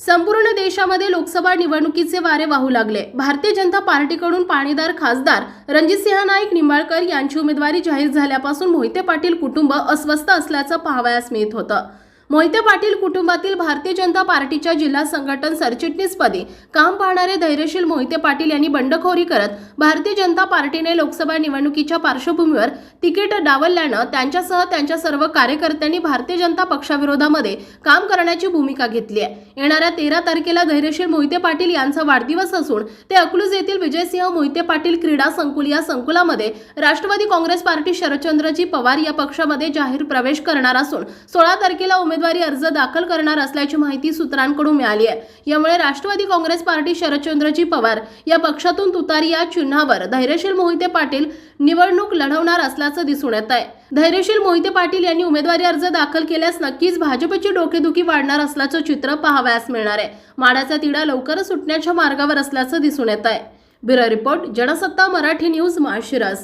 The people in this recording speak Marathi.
संपूर्ण देशामध्ये लोकसभा निवडणुकीचे वारे वाहू लागले. भारतीय जनता पार्टीकडून पाणीदार खासदार रणजितसिंह नाईक निंबाळकर यांची उमेदवारी जाहीर झाल्यापासून मोहिते पाटील कुटुंब अस्वस्थ असल्याचं पाहावयास मिळत होतं. मोहिते पाटील कुटुंबातील भारतीय जनता पार्टीच्या जिल्हा संघटन सरचिटणीसपदी काम पाहणारे धैर्यशील मोहिते पाटील यांनी बंडखोरी करत भारतीय जनता पार्टीने लोकसभा निवडणुकीच्या पार्श्वभूमीवर तिकीट डावलल्यानं त्यांच्यासह त्यांच्या सर्व कार्यकर्त्यांनी भारतीय जनता पक्षाविरोधामध्ये काम करण्याची भूमिका घेतली आहे. येणाऱ्या तेरा तारखेला धैर्यशील मोहिते पाटील यांचा वाढदिवस असून ते अकलूज येथील विजयसिंह मोहिते पाटील क्रीडा संकुल या संकुलामध्ये राष्ट्रवादी काँग्रेस पार्टी शरदचंद्रजी पवार या पक्षामध्ये जाहीर प्रवेश करणार असून सोळा तारखेला उमेदवार अर्ज दाखल करणार असल्याची माहिती सूत्रांकडून मिळाली आहे. यामुळे राष्ट्रवादी काँग्रेस पार्टी शरदचंद्रजी पवार या पक्षातून तुतारी या चिन्हावर धैर्यशील मोहिते पाटील निवडणूक लढवणार असल्याचं दिसून येत आहे. धैर्यशील मोहिते पाटील यांनी उमेदवारी अर्ज दाखल केल्यास नक्कीच भाजपची डोकेदुखी वाढणार असल्याचं चित्र पाहावयास मिळणार आहे. माडाचा तिढा लवकरच सुटण्याच्या मार्गावर असल्याचं दिसून येत आहे. Bureau report Jansatta Marathi news माशिरस